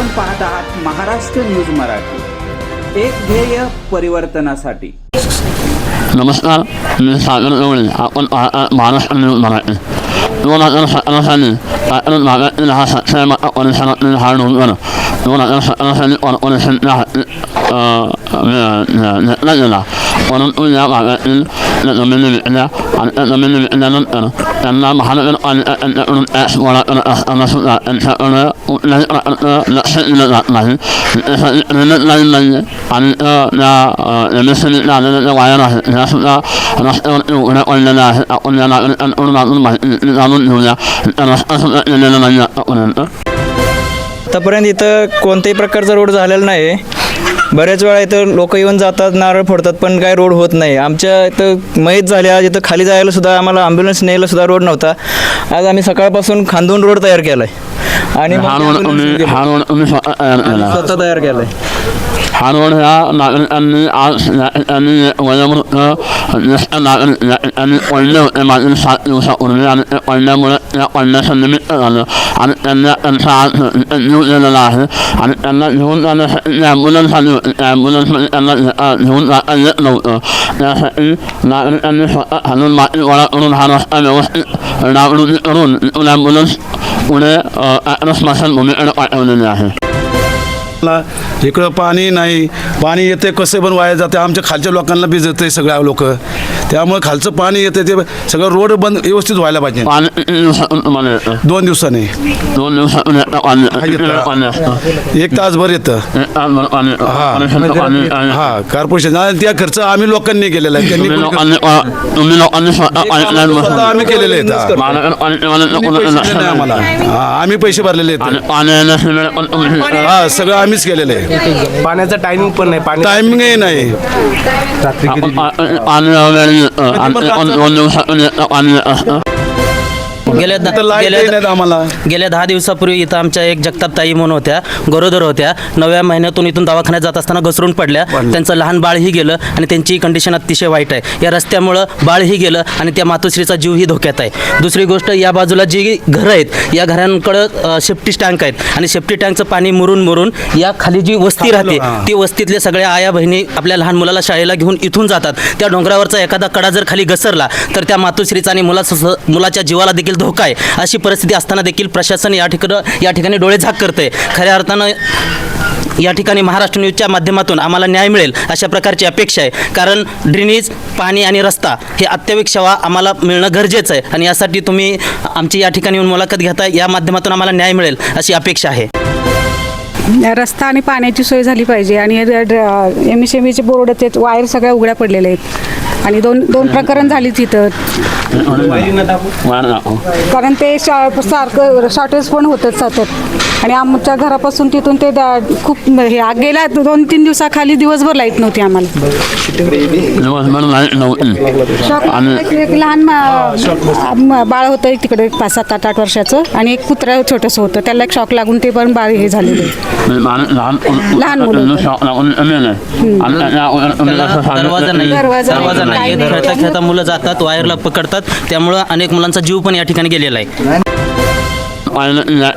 आपण पाहत आहात महाराष्ट्र न्यूज मराठी. एक ध्येय परिवर्तनासाठी. नमस्कार मी सागर गवळे आपण पाहता महाराष्ट्र न्यूज मराठी. दोन हजार सतरा साली सायकल भागातील हा सक्षम मता परिसरातील हा डोंगर दोन आणि इथं कोणत्याही प्रकारचा रोड झालेला नाही. बऱ्याच वेळा इथं लोक येऊन जातात नारळ फोडतात पण काय रोड होत नाही. आमच्या इथं मैत झाल्या इथं खाली जायला सुद्धा आम्हाला ॲम्ब्युलन्स न्यायला सुद्धा रोड नव्हता. आज आम्ही सकाळपासून खांदून रोड तयार केला आहे आणि स्वतः तयार केला आहे. स्वतः तयार केला आहे हा ला इकडं पाणी नाही. पाणी येते कसे पण वाया जाते. आमच्या खालच्या लोकांना बी जाते सगळ्या लोक. त्यामुळे खालचं पाणी येते ते सगळं रोड बंद व्यवस्थित व्हायला पाहिजे. दोन दिवसाने. दोन एक तासभर येतं. हा. कॉर्पोरेशन आणि त्या खर्च आम्ही लोकांनी केलेला आहे. त्यांनी आम्ही केलेले आहेत. आम्ही पैसे भरलेले आहेत. हा सगळं आम्हीच केलेलं आहे पाण्याचं टायमिंग पण नाही पाणी टायमिंगही नाही असतं गेल्या तर द- लाइट गेल्या आम्हाला. गेल्या दहा दिवसापूर्वी इथं आमच्या एक जगताप ताई म्हणून होत्या गरोदर होत्या. नव्या महिन्यातून इथून दवाखान्यात जात असताना घसरून पडल्या. त्यांचं लहान बाळही गेलं आणि त्यांची कंडिशन अतिशय वाईट आहे. या रस्त्यामुळं बाळही गेलं आणि त्या मातोश्रीचा जीवही धोक्यात आहे. दुसरी गोष्ट या बाजूला जी घरं आहेत या घरांकडं सेफ्टी टँक आहेत. आणि सेफ्टी टँकचं पाणी मुरून मुरून या खाली जी वस्ती राहते हां. ती वस्तीतल्या सगळ्या आया बहिणी आपल्या लहान मुलाला शाळेला घेऊन इथून जातात. त्या डोंगरावरचा एखादा कडा जर खाली घसरला तर त्या मातोश्रीचा आणि मुलाचा मुलाच्या जीवाला देखील धोका आहे. अशी परिस्थिती असताना देखील प्रशासन या ठिकाणी या ठिकाणी डोळे झाक करते खऱ्या अर्थानं या ठिकाणी महाराष्ट्र न्यूजच्या माध्यमातून आम्हाला न्याय मिळेल अशा प्रकारची अपेक्षा आहे. कारण ड्रेनेज पाणी आणि रस्ता हे अत्यावश्यक सेवा आम्हाला मिळणं गरजेचं आहे. आणि यासाठी तुम्ही आमची या ठिकाणी येऊन मुलाखत घेता या माध्यमातून आम्हाला न्याय मिळेल अशी अपेक्षा आहे. रस्ता आणि पाण्याची सोय झाली पाहिजे. आणि एम एस एम ईचे बोर्ड ते वायर सगळ्या उघड्या पडलेल्या आहेत. आणि दोन दोन प्रकरण झाली तिथं. कारण ते शा- सारखं शॉर्टेज पण होतं सतत. आणि आमच्या घरापासून तिथून ते दा- खूप हे आ- गेल्या दोन तीन दिवसाखाली दिवसभर लाइट नव्हती आम्हाला. शॉक एक लहान मा- म- बाळ होतं तिकडे पाच सात आठ आठ वर्षाचं आणि एक कुत्रा छोटंसं होतं. त्याला एक शॉक लागून ते पण बाळ हे झालेलं आहे. दरवाजा नाही दरवाजा नाही. नाही. खेळता मुलं जातात वायरला पकडतात. त्यामुळं अनेक मुलांचा जीव पण या ठिकाणी गेलेला आहे. पाहिलं या